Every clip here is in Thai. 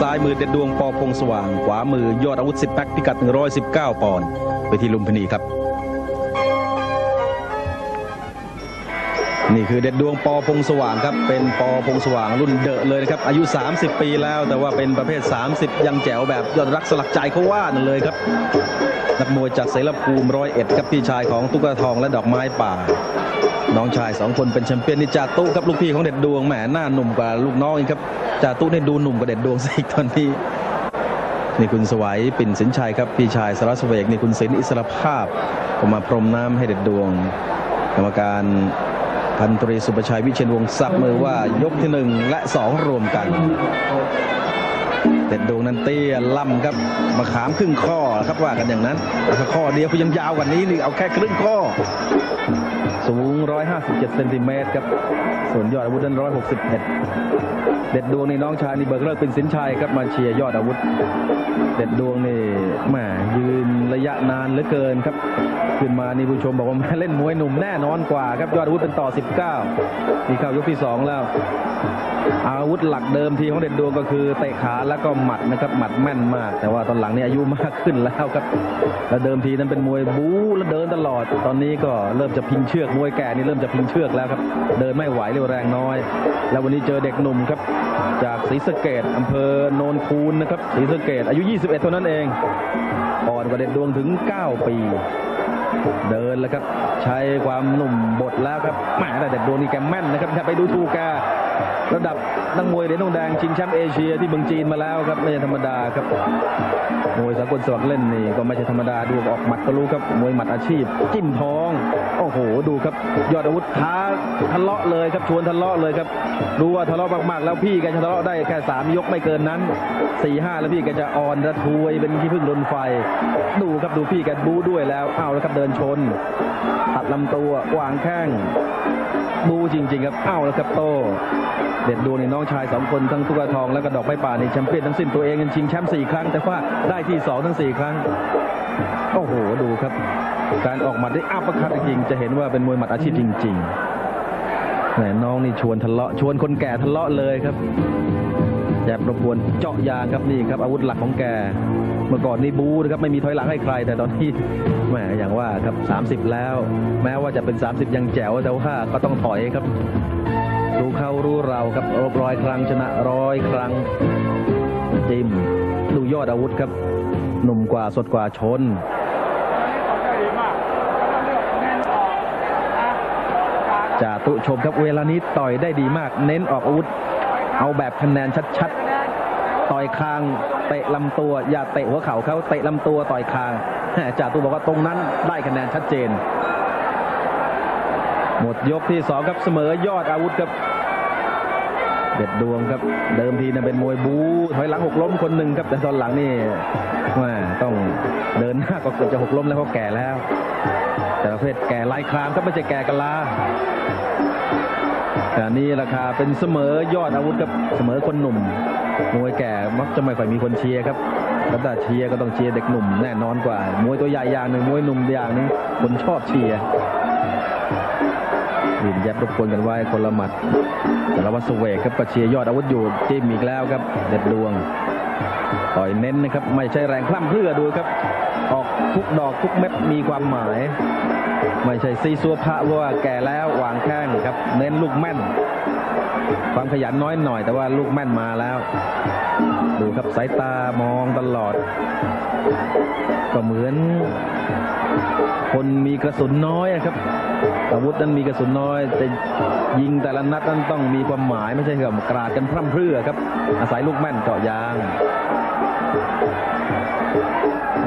ซ้ายมือเด็ดดวงปอพงสว่าง ขวามือยอดอาวุธสิบแพ็คพิกัด 119 ปอนด์ไปที่ลุมพินีครับ นี่คือเด็ดดวงปอพงสว่างครับ เป็นปอพงสว่างรุ่นเดอะเลยนะครับ อายุ 30 ปีแล้ว แต่ว่าเป็นประเภท 30 ยังแจ๋วแบบยอดรักสลักใจเขาว่านั่นเลยครับ นักมวยจากเสรภูมิร้อยเอ็ดครับพี่ชายของตุ๊กตาทองและดอกไม้ป่า น้องชายสองคนเป็นแชมเปี้ยนนี่จาตุครับลูกพี่ของเด็ดดวงแหมหน้าหนุ่มกว่าลูกน้องเอีกครับจาตุนี่ดูหนุ่มกว่าเด็ดดวงสิตอนนี้นี่คุณสวัยปิ่นสินชัยครับพี่ชายสารสเวกนี่คุณศิลอิสรภาพก็มาพรมน้ำให้เด็ดดวง กรรมการพันตรีสุประชัยวิเชียนวงศ์สับมือว่ายกที่หนึ่งและสองรวมกัน เด็ดดวงนั้นเตี้ยล่ำครับมาขามครึ่งข้อครับว่ากันอย่างนั้นถ้าข้อเดียวคือยังยาวกว่านี้นี่เอาแค่ครึ่งข้อ สูง 157เซนติเมตรครับ ส่วนยอดอาวุธนั้น 161 เด็ดดวงในน้องชายนี่เบิกเลิกเป็นสินชัยครับมาเชียร์ยอดอาวุธ เด็ดดวงนี่แหมยืนระยะนานเหลือเกินครับ ขึ้นมานี่ผู้ชมบอกว่าแม่เล่นมวยหนุ่มแน่นอนกว่าครับยอดอาวุธเป็นต่อ 19นี่เข้ายกที่ 2 แล้วอาวุธหลักเดิมทีของเด็ดดวงก็คือเตะขาแล้วก็หมัดนะครับหมัดแม่นมาก แต่ว่าตอนหลังนี่อายุมากขึ้นแล้วครับแล้วเดิมทีนั้นเป็นมวยบู๊แล้วเดินตลอด ตอนนี้ก็เริ่มจะพิงเชือกมวยแก่นี่เริ่มจะพิงเชือกแล้วครับเดินไม่ไหวเร็วแรงน้อย แล้ววันนี้เจอเด็กหนุ่มครับ จากศรีสะเกดอำเภอโนนคูนนะครับศรีสะเกดอายุ 21 เท่านั้นเองอ่อนกว่าเด็ดดวงถึง 9 ปีเดินแล้วครับ ใช้ความหนุ่มบดแล้วครับแหมแต่เด็ดดวงนี่แกแม่นนะครับอย่าไปดูถูกแก ระดับนักมวยเหรียญทองแดงชิงแชมป์เอเชียที่เมืองจีนมาแล้วครับไม่ใช่ธรรมดาครับมวยสากลสมัครเล่นนี่ก็ไม่ใช่ธรรมดาดูออกหมัดก็รู้ครับมวยหมัดอาชีพ จิ้มท้องโอ้โหดูครับ ยอดอาวุธท้าทะเลาะเลยครับชวนทะเลาะเลยครับรู้ว่าทะเลาะมากๆ แล้วพี่แกจะทะเลาะได้แค่สามยกไม่เกินนั้นสี่ห้าแล้วพี่แกจะอ่อนระทวยเป็นขี้ผึ้งโดนไฟ ดูครับดูพี่แกบูด้วยแล้วเอาแล้วครับเดินชนตัดลำตัววางแข้ง บูจริง ๆ ครับเอ้าแล้วครับโต เด็ดดวงในน้องชายสองคนทั้งตุ๊กทองและก็ดอกไม้ป่านี่แชมเปี้ยนทั้งสิ้นตัวเองยังชิงแชมป์สี่ครั้ง แต่ว่าได้ที่สองทั้งสี่ครั้งโอ้โหดูครับ การออกหมัดได้อัปคัดจริงจะเห็นว่าเป็นมวยหมัดอาชีพจริงๆแหมน้องนี่ชวนทะเลาะชวนคนแก่ทะเลาะเลยครับอย่าประกวนเจาะยางครับนี่ครับอาวุธหลักของแก เมื่อก่อนนี่บูนะครับไม่มีถอยหลังให้ใคร แต่ตอนนี้แหมอย่างว่าครับ 30 แล้ว แม้ว่าจะเป็น 30 ยังแจ๋วแต่ว่าก็ต้องถอยครับดูเขารู้เราครับรบร้อยครั้งชนะร้อยครั้งจิมดูยอดอาวุธครับหนุ่มกว่าสดกว่าชนจาตุชมครับเวลานี้ต่อยได้ดีมาก เน้นออกอาวุธ เอาแบบคะแนนชัด ต่อยคางเตะลำตัว อย่าเตะหัวเข่าเขาเตะลำตัวต่อยคางจ่าตุบอกว่าตรงนั้นได้คะแนนชัดเจน หมดยกที่สองครับเสมอยอดอาวุธครับเด็ดดวงครับเดิมทีนะเป็นมวยบูถอยหลังหกล้มคนหนึ่งครับ แต่ตอนหลังนี่แม่ต้องเดินหน้าก็เกือบจะหกล้มแล้วเพราะแก่แล้ว แต่ประเภทแก่ลายครามครับไม่ใช่แก่กะลาแต่นี่ราคาเป็นเสมอยอดอาวุธครับเสมอคนหนุ่ม มวยแก่มักจะไม่ค่อยมีคนเชียร์ครับแล้วถ้าเชียร์ก็ต้องเชียร์เด็กหนุ่มแน่นอนกว่า มวยตัวใหญ่อย่างหนึ่งมวยหนุ่มอย่างนี้คนชอบเชียร์ยินยับรบกวนกันไว้คนละหมัดแต่ละวัสเวกครับกระเชียรยอดอาวุธอยู่จิ้มอีกแล้วครับ เด็ดดวง ต่อยเน้นนะครับ ไม่ใช่แรงพล่ำเพื่อดูครับ ออกทุกดอกทุกเม็ดมีความหมาย ไม่ใช่ซีซัวพระว่าแก่แล้ววางแข้งครับ เน้นลูกแม่น ความขยันน้อยหน่อย แต่ว่าลูกแม่นมาแล้ว ดูครับสายตามองตลอด ก็เหมือน คนมีกระสุนน้อยครับอาวุธนั้นมีกระสุนน้อย แต่ยิงแต่ละนัดนั้นต้องมีความหมายไม่ใช่กับกราดกันพร่ำเพรื่อครับ อาศัยลูกแม่นเจาะยาง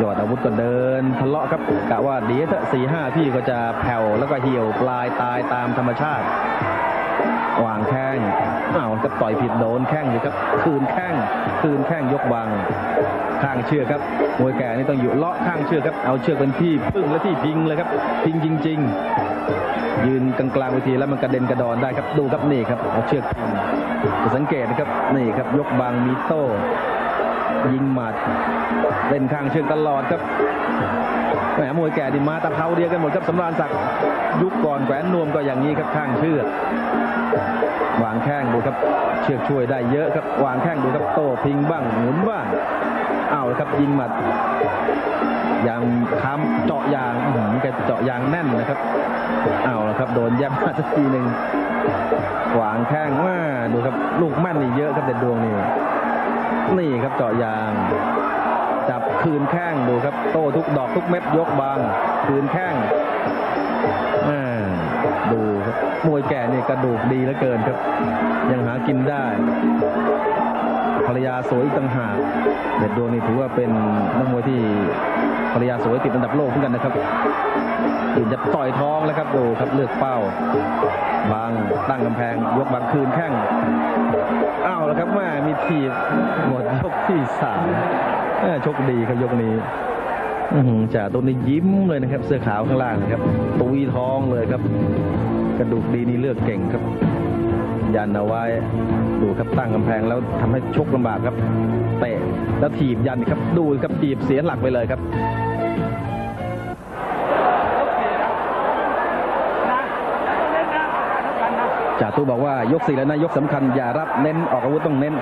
ยอดอาวุธก็เดินทะเลาะครับกะว่าเดียวสี่ห้าพี่ก็จะแผ่วแล้วก็เหี่ยวปลายตายตามธรรมชาติ วางแข้งอ้าวก็ต่อยผิดโดนแข้งเลยครับ คืนแข้งคืนแข้งยกวางข้างเชือกครับมวยแก่นี่ต้องอยู่เลาะข้างเชือกครับเอาเชือกเป็นที่พึ่งและที่พิงเลยครับพิงจริง ๆ ยืนกลางๆเวทีแล้วมันกระเด็นกระดอนได้ครับดูครับนี่ครับเอาเชือกพิงสังเกตนะครับนี่ครับยกบางมีโต้ ยิงหมัดเล่นข้างเชิงตลอดครับแหมมวยแก่ดิมาตะเภาเดียวกันหมดครับสำราญศักดิ์ยุคก่อนแขวนนวมก็อย่างนี้ครับข้างเชือกวางแข้งดูครับ เชือกช่วยได้เยอะครับ วางแข้งดูครับโต้พิงบ้างหมุนบ้างเอาละครับยิงหมัดยางค้ำเจาะยางหือแกเจาะยางแน่นนะครับเอาละครับ โดนแยบมาสักทีหนึ่งขวางแข้งว่าดูครับลูกแม่นนี่เยอะครับเด็ดดวงนี่ นี่ครับเจาะยาง จับคืนแข้งดูครับ โต้ทุกดอกทุกเม็ดยกบาง คืนแข้งดูครับมวยแก่นี่กระดูกดีเหลือเกินครับ ยังหากินได้ภรรยาสวยต่างหากเด็ดดวงนี่ถือว่าเป็นนักมวยที่ภรรยาสวยติดอันดับโลกเหมือนกันนะครับ ถึงจะต่อยท้องแล้วครับดูครับเลือกเป้าบางตั้งกำแพงยกบางคืนแข้งอ้าวแล้วครับแม่มีทีบหมดยกที่สามแม่โชคดีครับยกนี้จ่าตัวนี้ยิ้มเลยนะครับ เสื้อขาวข้างล่างนะครับ ตุยท้องเลยครับ กระดูกดีนี่เลือกเก่งครับยันเอาไว้ดูครับตั้งกำแพงแล้วทำให้ชกลำบากครับเตะแล้วถีบยันครับดูครับถีบเสียหลักไปเลยครับ จ่าตู้บอกว่ายกสี่แล้วนะยกสำคัญอย่ารับเน้นออกอาวุธต้องเน้น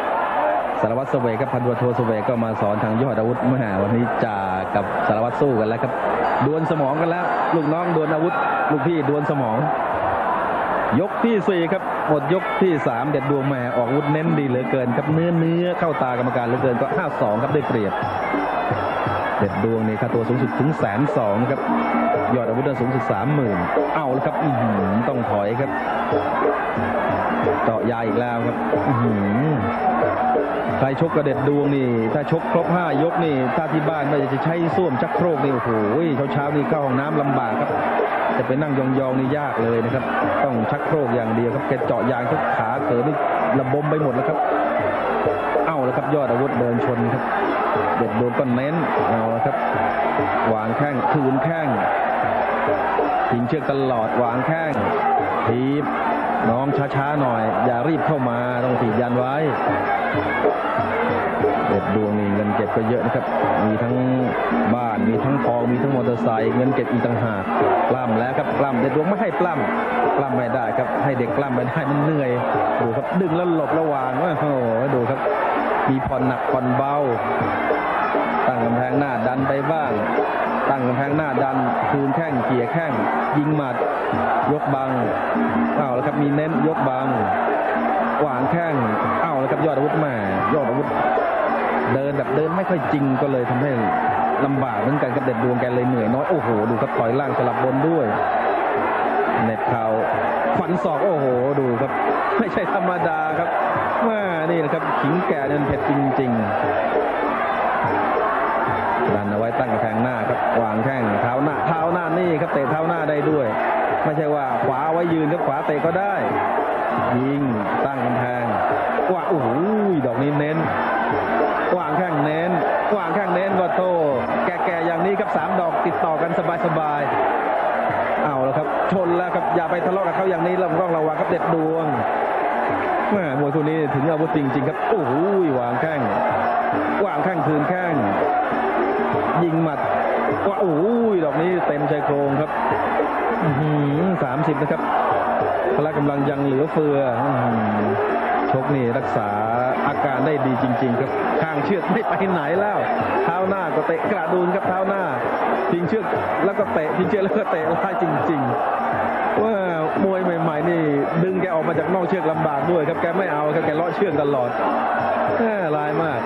สารวัตรเสวยกับพันวัโทเสวยก็มาสอนทางยอดอาวุธมหาวันนี้จ่ากับสารวัตรสู้กันแล้วครับดวลสมองกันแล้ว ลูกน้องดวลอาวุธ ลูกพี่ดวลสมอง ยกที่สี่ครับหมดยกที่สามเด็ดดวงแหม่ออกอาวุธเน้นดีเหลือเกินครับเนื้อเนื้อเข้าตากรรมการเหลือเกินก็ห้าสองครับได้เปรียบ เด็ดดวงนี่ค่าตัวสูงสุดถึงแสนสองครับ ยอดอาวุธสูงสุดสามหมื่นเอาแล้วครับอืต้องถอยครับเจาะยาอีกแล้วครับอืใครชกกระเด็ดดวงนี่ ถ้าชกครบห้ายกนี่ ถ้าที่บ้านไม่จะใช้ส้วมชักโครกนี่โอ้โหเช้าๆนี่เข้าห้องน้ำลำบากครับจะไปนั่งยองๆนี่ยากเลยนะครับ ต้องชักโครกอย่างเดียวครับแกเจาะยางทุกขาเขินนี่ระบมไปหมดแล้วครับ เอาแล้วครับยอดอาวุธเดินชนครับ เด็ดโดนก็เน้นเอาละครับวางแข้งคืนแข้งทิ้งเชือกตลอดวางแข้งทีบน้องช้าๆหน่อย อย่ารีบเข้ามาต้องถีบยันไว้ เด็ดดวงนี่เงินเก็บก็เยอะนะครับ มีทั้งบ้านมีทั้งทองมีทั้งมอเตอร์ไซค์เงินเก็บอีกต่างหากปล้ำแล้วครับปล้ำเด็ดดวงไม่ให้ปล้ำปล้ำไม่ได้ครับ ให้เด็กปล้ำไม่ได้มันเหนื่อยดูครับดึงแล้วหลบระวางว่าโอ้โหดูครับ มีผ่อนหนักผ่อนเบา ตั้งกำแพงหน้าดันไปบ้าง ตั้งกำแพงหน้าดันคืนแข้งเขี่ยแข้งยิงหมัด ยกบังเอาแล้วครับมีเน้นยกบังหวางแข้งเอาแล้วครับยอดอาวุธแม่ยอดอาวุธ เดินแบบเดินไม่ค่อยจริงก็เลยทำให้ลำบากเหมือนกันกับเด็ดดวงแกเลยเหนื่อยน้อยโอ้โหดูครับต่อยล่างสลับบนด้วยเน็ตเข่า ฟันศอกโอ้โหดูครับ ไม่ใช่ธรรมดาครับว่านี่แหละครับขิงแก่เดินเผ็ดจริงๆดันเอาไว้ตั้งกระแพงหน้าครับวางแข้งเท้าหน้าเท้าหน้านี่ครับเตะเท้าหน้าได้ด้วย ไม่ใช่ว่าขวาไว้ยืนครับขวาเตะก็ได้ ยิงตั้งกำแพงว่าโอ้โหดอกนี้เน้นวางแข้งเน้นวางแข้งเน้นก็โต แก่ๆอย่างนี้ครับสามดอกติดต่อกันสบายๆเอาแล้ว ครับ ชนแล้วครับอย่าไปทะเลาะกับเขาอย่างนี้เราต้องระวังครับเด็ดดวงแม่มวยคู่นี้ถึงอาวุธจริง ๆ ครับโอ้โหวางแข้งวางแข้งคืนแข้งยิงหมัดว่าโอ้ยดอกนี้เต็มชายโครงครับสามสิบนะครับพละกำลังยังเหลือเฟืออื้อหือชกนี่รักษา อาการได้ดีจริง ๆ ครับข้างเชือกไม่ไปไหนแล้ว เท้าหน้าก็เตะกระดูนครับเท้าหน้าทิ้งเชือกแล้วก็เตะทิ้งเชือกแล้วก็เตะไล่จริง ๆ ว่ามวยใหม่ ๆ นี่ดึงแกออกมาจากนอกเชือกลำบากด้วยครับแกไม่เอาครับแกเลาะเชือกตลอดแม่ลายมาก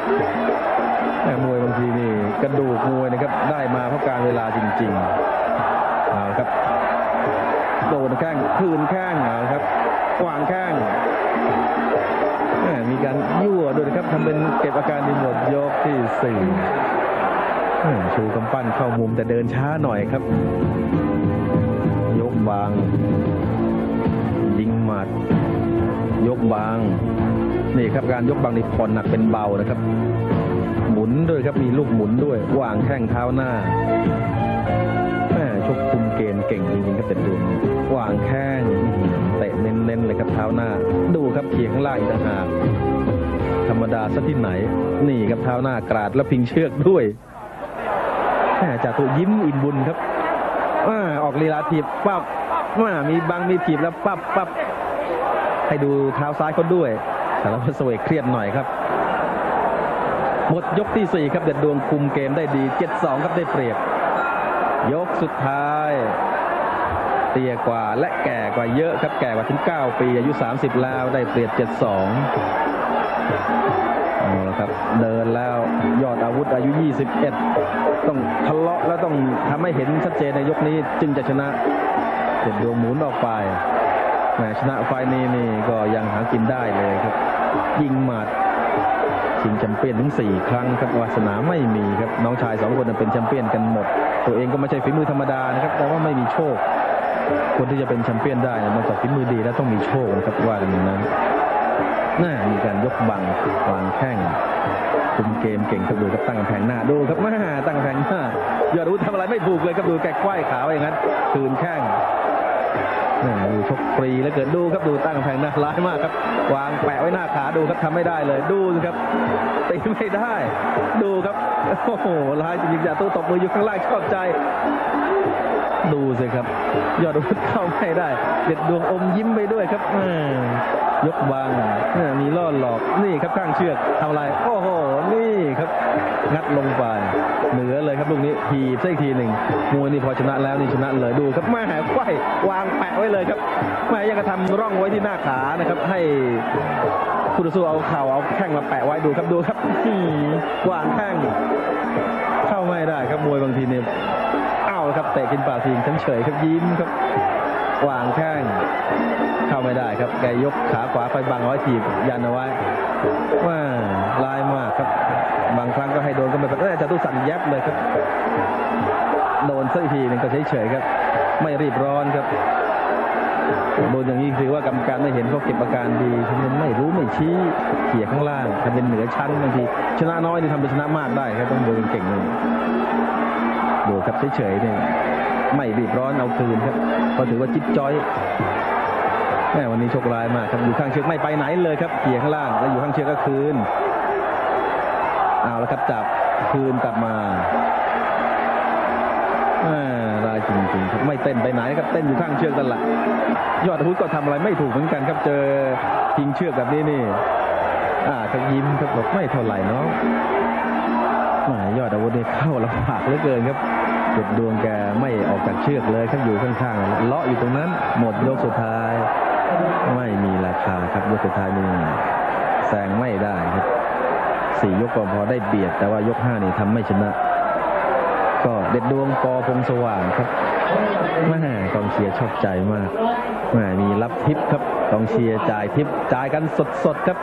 แม่มวยบางทีนี่กระดูกมวยนะครับได้มาเพราะการเวลาจริงๆเอาครับโดนแข้งคืนแข้งเอาครับวางแข้ง มีการยั่วด้วยนะครับทำเป็นเก็บอาการในหมดยกที่สี่ชูกำปั้นเข้ามุมแต่เดินช้าหน่อยครับ ยกบาง ยิงหมัด ยกบาง นี่ครับการยกบางนี่ผ่อนหนักเป็นเบานะครับ หมุนด้วยครับมีลูกหมุนด้วยวางแข้งเท้าหน้าแม่ชกคุมเกณฑ์เก่งจริงๆครับเป็ดดวงวางแข้ง ตะเน้นๆเลยครับเท้าหน้า ดูครับเขียงล่างอีกต่างหากทรรมดาซะที่ไหน นี่ครับเท้าหน้ากราดแล้วพิงเชือกด้วยแจ่าตุยิ้มอิ่มบุญครับออกลีลาถีบปั๊บมามีบังมีถีบแล้วปั๊บปั๊บให้ดูเท้าซ้ายเขาด้วย แต่แล้วเสวยเครียดหน่อยครับ หมดยกที่ 4 ครับเด็ดดวงคุมเกมได้ดี 7-2 ครับได้เปรียบ ยกสุดท้าย เตี้ยกว่าและแก่กว่าเยอะครับแก่กว่าถึง 9 ปีอายุ 30 แล้วได้เปรียบ 7-2เอาละครับ เดินแล้วยอดอาวุธอายุ 21 ต้องทะเลาะแล้วต้องทำให้เห็นชัดเจนในยกนี้จึงจะชนะเด็ดดวงหมุนออกไปแหมชนะไฟนี้นี่ก็ยังหากินได้เลยครับ ยิงหมัดชิงแชมเปี้ยนถึง 4 ครั้งครับวาสนาไม่มีครับ น้องชายสองคนเป็นแชมเปี้ยนกันหมด ตัวเองก็ไม่ใช่ฝีมือธรรมดานะครับ แต่ว่าไม่มีโชค คนที่จะเป็นแชมเปี้ยนได้นะนอกจากฝีมือดีแล้วต้องมีโชคนะครับว่ากันอย่างนั้นน่ามีการยกบังวางแข้งคุมเกมเก่งครับดูครับตั้งกำแพงหน้าดูครับมาตั้งกำแพงหน้ายอดรู้ทำอะไรไม่ถูกเลยครับดูแกควายขาไว้อย่างนั้นคืนแข้ง ดูชกฟรีแล้วเกิดดูครับดูตั้งกำแพงหน้าร้ายมากครับ วางแปะไว้หน้าขาดูครับทำไม่ได้เลย ดูครับตีไม่ได้ ดูครับโอ้โหร้ายจริงๆจ่าตู้ตบมืออยู่ข้างล่างชอบใจ ดูสิครับ ยอดอาวุธเข้าไม่ได้ เด็ดดวงอมยิ้มไปด้วยครับยกวางม่มีล่อหลอกนี่ครับข้างเชือกทำอะไรโอ้โหนี่ครับ งัดลงไปเหนือเลยครับลูกนี้ทีบซะอีกทีหนึ่งมวยนี่พอชนะแล้วนี่ชนะเลยดูครับแม่ไขว้วางแปะไว้เลยครับแม่ยังกระทำร่องไว้ที่หน้าขานะครับ ให้ผู้ต่อสู้เอาเข่าเอาแข้งมาแปะไว้ดูครับดูครับอื้อหือวางแข้งเข้าไม่ได้ครับมวยบางทีเนี่ยอ้าวครับเตะกินป่าทีทั้งเฉยครับยิ้มครับวางแข้งเข้าไม่ได้ครับ แกยกขาขวาคอยบังเอาไว้ทีบยันเอาไว้ว่าลายมากครับ บางครั้งก็ให้โดนก็ไม่เป็นไรจะตู้สั่นแยบเลยครับ โดนสักทีหนึ่งก็เฉยๆครับ ไม่รีบร้อนครับ โดนอย่างนี้ถือว่ากรรมการไม่เห็นเขาเก็บอาการดีทำเป็นไม่รู้ไม่ชี้เขี่ยข้างล่างทำเป็นเหนือชั้นบางทีชนะน้อยนี่ทำเป็นชนะมากได้ครับต้องโดูเก่งเลยดูครับเฉยๆเนี่ยไม่รีบร้อนเอาคืนครับก็ถือว่าจิ๊บจ้อยแม่วันนี้โชคร้ายมากครับอยู่ข้างเชือกไม่ไปไหนเลยครับเขี่ยข้างล่างแล้วอยู่ข้างเชือกก็คืนเอาแล้วครับจับคืนกลับมา อ่าได้จริงๆครับไม่เต้นไปไหนครับเต้นอยู่ข้างเชือกนั่นแหละยอดพุธก็ทำอะไรไม่ถูกเหมือนกันครับเจอทิ้งเชือกแบบนี้นี่ อ่าก็ยิ้มครับบอกไม่เท่าไหร่เนาะแหมยอดอาวุธนี่เข้าลำบากเหลือเกินครับจุดดวงแกไม่ออกจากเชือกเลยครับอยู่ข้างๆเลาะอยู่ตรงนั้น หมดยกสุดท้าย ไม่มีราคาครับยกสุดท้ายนี่แซงไม่ได้ครับสี่ยกก็พอได้เบียด แต่ว่ายกห้านี่ทำไม่ชนะ ก็เด็ดดวงปอพงสว่างครับแม่กองเชียร์ชอบใจมากแม่มีรับทิปครับกองเชียร์จ่ายทิปจ่ายกันสดๆครับ